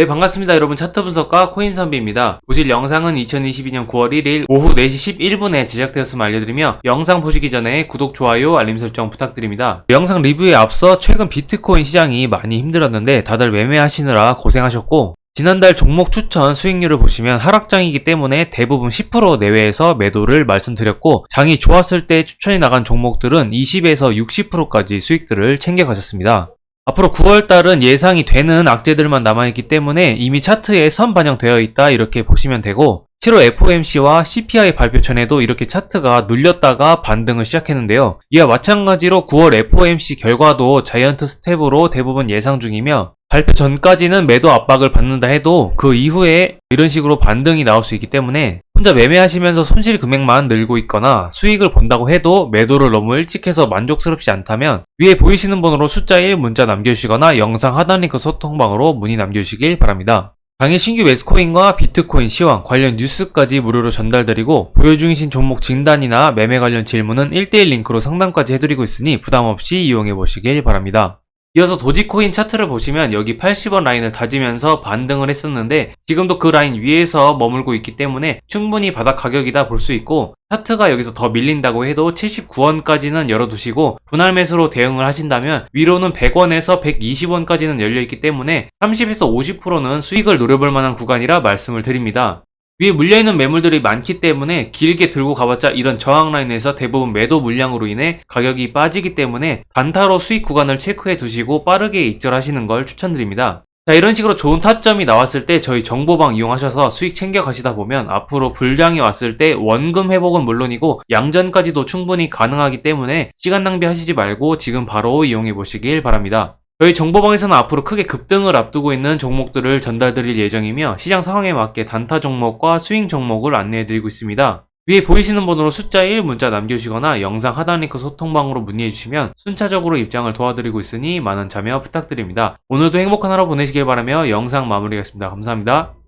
네 반갑습니다 여러분. 차트 분석가 코인 선비입니다. 보실 영상은 2022년 9월 1일 오후 4시 11분에 제작되었음을 알려드리며 영상 보시기 전에 구독, 좋아요, 알림 설정 부탁드립니다. 영상 리뷰에 앞서 최근 비트코인 시장이 많이 힘들었는데 다들 매매하시느라 고생하셨고 지난달 종목 추천 수익률을 보시면 하락장이기 때문에 대부분 10% 내외에서 매도를 말씀드렸고 장이 좋았을 때 추천이 나간 종목들은 20에서 60%까지 수익들을 챙겨가셨습니다. 앞으로 9월달은 예상이 되는 악재들만 남아있기 때문에 이미 차트에 선 반영되어 있다 이렇게 보시면 되고 7월 FOMC와 CPI 발표 전에도 이렇게 차트가 눌렸다가 반등을 시작했는데요. 이와 마찬가지로 9월 FOMC 결과도 자이언트 스텝으로 대부분 예상 중이며 발표 전까지는 매도 압박을 받는다 해도 그 이후에 이런 식으로 반등이 나올 수 있기 때문에 혼자 매매하시면서 손실 금액만 늘고 있거나 수익을 본다고 해도 매도를 너무 일찍 해서 만족스럽지 않다면 위에 보이시는 번호로 숫자 1 문자 남겨주시거나 영상 하단 링크 소통방으로 문의 남겨주시길 바랍니다. 당일 신규 매스코인과 비트코인 시황 관련 뉴스까지 무료로 전달드리고 보유 중이신 종목 진단이나 매매 관련 질문은 1대1 링크로 상담까지 해드리고 있으니 부담 없이 이용해 보시길 바랍니다. 이어서 도지코인 차트를 보시면 여기 80원 라인을 다지면서 반등을 했었는데 지금도 그 라인 위에서 머물고 있기 때문에 충분히 바닥 가격이다 볼 수 있고 차트가 여기서 더 밀린다고 해도 79원까지는 열어두시고 분할 매수로 대응을 하신다면 위로는 100원에서 120원까지는 열려있기 때문에 30에서 50%는 수익을 노려볼 만한 구간이라 말씀을 드립니다. 위에 물려있는 매물들이 많기 때문에 길게 들고 가봤자 이런 저항 라인에서 대부분 매도 물량으로 인해 가격이 빠지기 때문에 단타로 수익 구간을 체크해 두시고 빠르게 익절하시는 걸 추천드립니다. 자, 이런 식으로 좋은 타점이 나왔을 때 저희 정보방 이용하셔서 수익 챙겨 가시다 보면 앞으로 불량이 왔을 때 원금 회복은 물론이고 양전까지도 충분히 가능하기 때문에 시간 낭비하시지 말고 지금 바로 이용해 보시길 바랍니다. 저희 정보방에서는 앞으로 크게 급등을 앞두고 있는 종목들을 전달드릴 예정이며 시장 상황에 맞게 단타 종목과 스윙 종목을 안내해드리고 있습니다. 위에 보이시는 번호로 숫자 1 문자 남겨주시거나 영상 하단 링크 소통방으로 문의해주시면 순차적으로 입장을 도와드리고 있으니 많은 참여 부탁드립니다. 오늘도 행복한 하루 보내시길 바라며 영상 마무리하겠습니다. 감사합니다.